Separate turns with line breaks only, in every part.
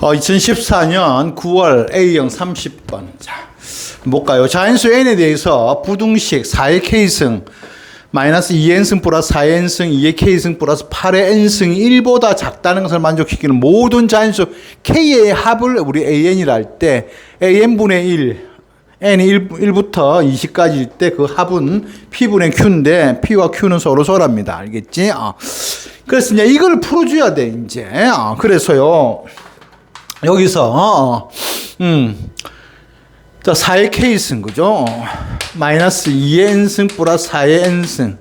어, 2014년 9월 A형 30번. 자, 볼까요? 자연수 N에 대해서 부등식 4의 K승 마이너스 2N승 플러스 4N승 2의 K승 플러스 8의 N승이 1보다 작다는 것을 만족시키는 모든 자연수 K의 합을 우리 AN이라 할 때 AN분의 1 n이 1, 1부터 20까지일 때 그 합은 P분의 Q인데 P와 Q는 서로 서랍니다. 알겠지? 어. 이제 이걸 풀어줘야 돼, 이제. 어. 그래서요. 여기서 어, 음. 자, 4의 K승, 그죠? 어, 마이너스 2의 N승 플러스 4의 N승,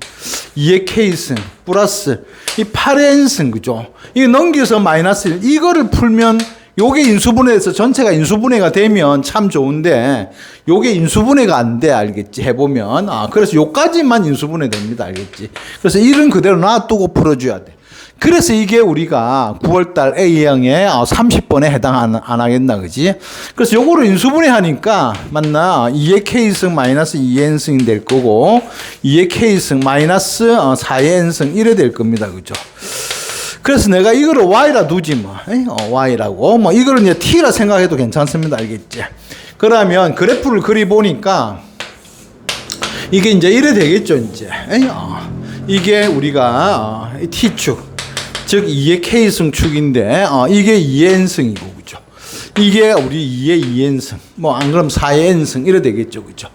2의 K승 플러스 이 8의 N승, 그죠? 이거 넘겨서 마이너스 1. 이거를 풀면 요게 인수분해해서 전체가 인수분해가 되면 참 좋은데 요게 인수분해가 안 돼 알겠지 해보면 아 그래서 요까지만 인수분해 됩니다 알겠지 그래서 일은 그대로 놔두고 풀어줘야 돼 그래서 이게 우리가 9월달 A형에 30번에 해당 안, 안 하겠나 그지 그래서 요거를 인수분해 하니까 맞나 2의 K승 마이너스 2의 N승이 될 거고 2의 K승 마이너스 4의 N승 이래 될 겁니다 그죠 그래서 내가 이거를 y라 두지 뭐, 에? 어, y라고 뭐 이거를 이제 t라 생각해도 괜찮습니다, 알겠지? 그러면 그래프를 그리 보니까 이게 이제 이래 되겠죠, 이제. 에? 어, 이게 우리가 어, t축, 즉 2의 k승 축인데 어, 이게 2의 n승이고, 그죠? 이게 우리 2의 2n승, 뭐 안 그럼 4의 n승 이래 되겠죠, 그죠?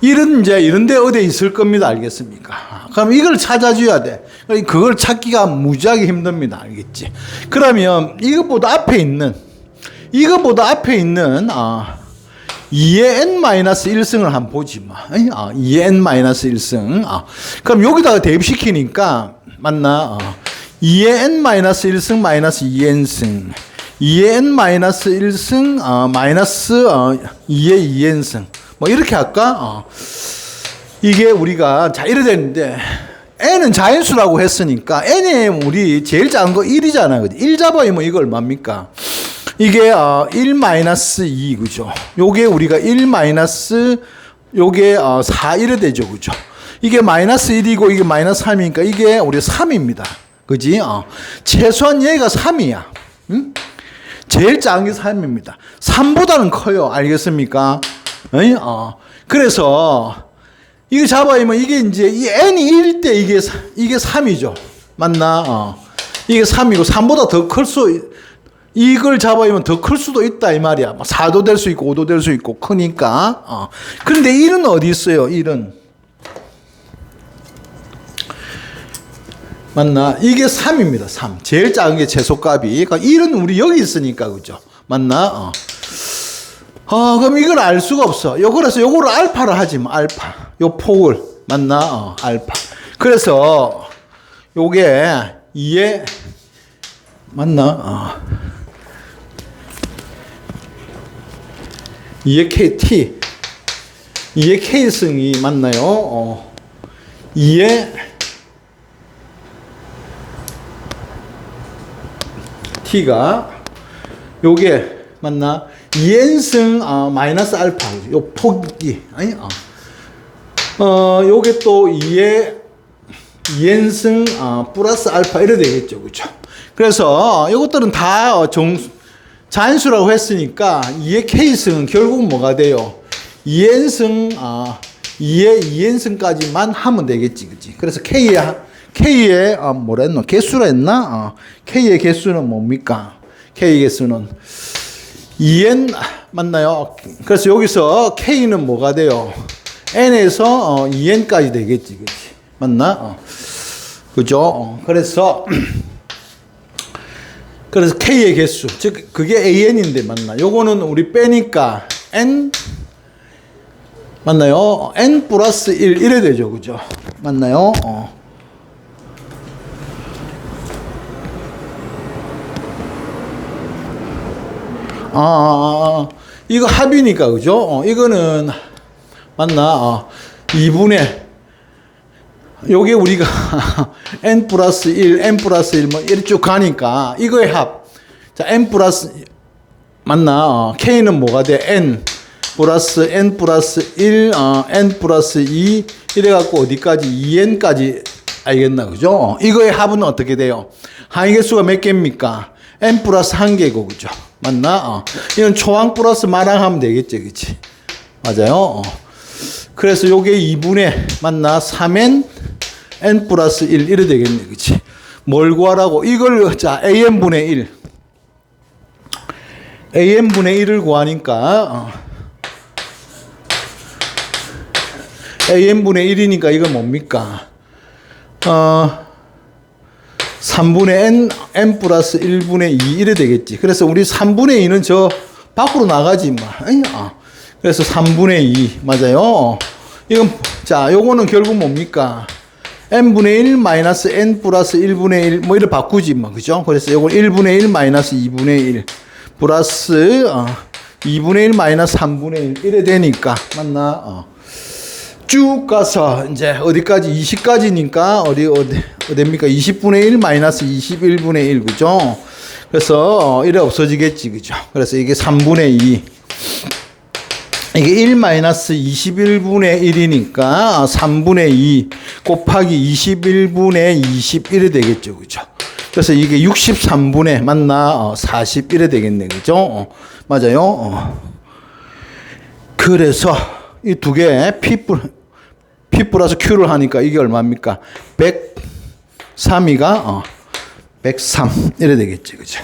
이런 이제 이런 데 어디 있을 겁니다, 알겠습니까? 그럼 이걸 찾아줘야 돼. 그걸 찾기가 무지하게 힘듭니다, 알겠지? 그러면 이것보다 앞에 있는 이것보다 앞에 있는 아 2의 n-1승을 한번 보지 마. 아, 2의 n-1승. 아, 그럼 여기다가 대입시키니까 맞나? 아, 2의 n-1승 마이너스 2n승. 2의 n-1승 어, 마이너스 어, 2의 2n승 뭐 이렇게 할까? 어. 이게 우리가 자 이래 되는데 n은 자연수라고 했으니까 n에 우리 제일 작은 거 1이잖아. 1 잡아야면 이거 얼마입니까? 이게 어, 1 마이너스 2 그죠? 요게 우리가 1 마이너스 요게 어, 4 이래 되죠. 그죠? 이게 마이너스 1이고 이게 마이너스 3이니까 이게 우리 3입니다. 그지? 어. 최소한 얘가 3이야. 응? 제일 작은 게 3입니다. 3보다는 커요. 알겠습니까? 어이? 어. 그래서 이거 잡아야면 이게 이제 이 n이 1일 때 이게 이게 3이죠. 맞나? 어. 이게 3이고 3보다 더 클 수 이걸 잡아야면 더 클 수도 있다 이 말이야. 4도 될 수 있고 5도 될 수 있고 크니까. 어. 그런데 1은 어디 있어요? 1은 맞나? 이게 3입니다. 3. 제일 작은 게 최소값이. 그러니까 1은 우리 여기 있으니까 그죠? 맞나? 어. 어, 그럼 이걸 알 수가 없어. 요 그래서 요거를 알파를 하지 뭐 알파. 요 폭을 맞나? 어, 알파. 그래서 요게 2에 맞나? 어. 2의 KT 2의 K승이 맞나요? 어. 2의 T가 요게 맞나? 2n승 어, 마이너스 알파 요 폭이. 아니 어. 어 요게 또 2의 2n승 어, 플러스 알파 이래 되겠죠. 그죠? 그래서 요것들은 다 어, 정, 자연수라고 했으니까 2의 k승은 결국 뭐가 돼요? 2n승 어, 2의 2n승까지만 하면 되겠지. 그지? 그래서 k의 k의 어, 뭐라 했노 개수라 했나 어, k의 개수는 뭡니까 k 개수는 2n 맞나요? 그래서 여기서 k는 뭐가 돼요? n에서 어, 2n까지 되겠지, 그렇지? 맞나? 어. 그죠? 어, 그래서 그래서 k의 개수, 즉 그게 an인데 맞나? 요거는 우리 빼니까 n 맞나요? n 플러스 1 이래 되죠, 그죠? 맞나요? 어. 아, 아, 아, 이거 합이니까 그죠? 어, 이거는 맞나? 어, 2분의 요게 우리가 n 플러스 1, n 플러스 1 뭐 이렇게 쭉 가니까 이거의 합. 자, n 플러스 맞나? 어, k는 뭐가 돼? n 플러스 n 플러스 1, 어, n 플러스 2 이래 갖고 어디까지 2n까지 알겠나 그죠? 어, 이거의 합은 어떻게 돼요? 항의 개수가 몇 개입니까? n 플러스 한 개고 그죠? 맞나? 어. 이건 초항 플러스 마랑 하면 되겠지, 그치? 맞아요. 어. 그래서 요게 2분의 맞나? 3n n 플러스 1 이래 되겠네, 그치? 뭘 구하라고? 이걸 자 an 분의 1 an 분의 1을 구하니까 어. an 분의 1이니까 이건 뭡니까? 어 3분의 n n 플러스 1분의 2 이래 되겠지. 그래서 우리 3분의 2는 저 밖으로 나가지 마. 아. 그래서 3분의 2 맞아요. 어. 이건 자, 요거는 결국 뭡니까? n분의 1 마이너스 n 플러스 1분의 1 뭐 이래 바꾸지 뭐 그죠? 그래서 요거 1분의 1 마이너스 2분의 1 플러스 어, 2분의 1 마이너스 3분의 1 이래 되니까 맞나? 어. 쭉 가서 이제 어디까지 20까지니까 어디 어디 어디입니까? 20분의 1 마이너스 21분의 1 그죠? 그래서 어, 이래 없어지겠지 그죠? 그래서 이게 3분의 2 이게 1 마이너스 21분의 1이니까 3분의 2 곱하기 21분의 21이 되겠죠. 그죠? 그래서 이게 63분의 맞나? 어, 41이 되겠네. 그죠? 어, 맞아요. 어. 그래서 이두개 P, 플- P 플러스 Q를 하니까 이게 얼마입니까? 103이가 어, 103 이래 되겠지. 그죠?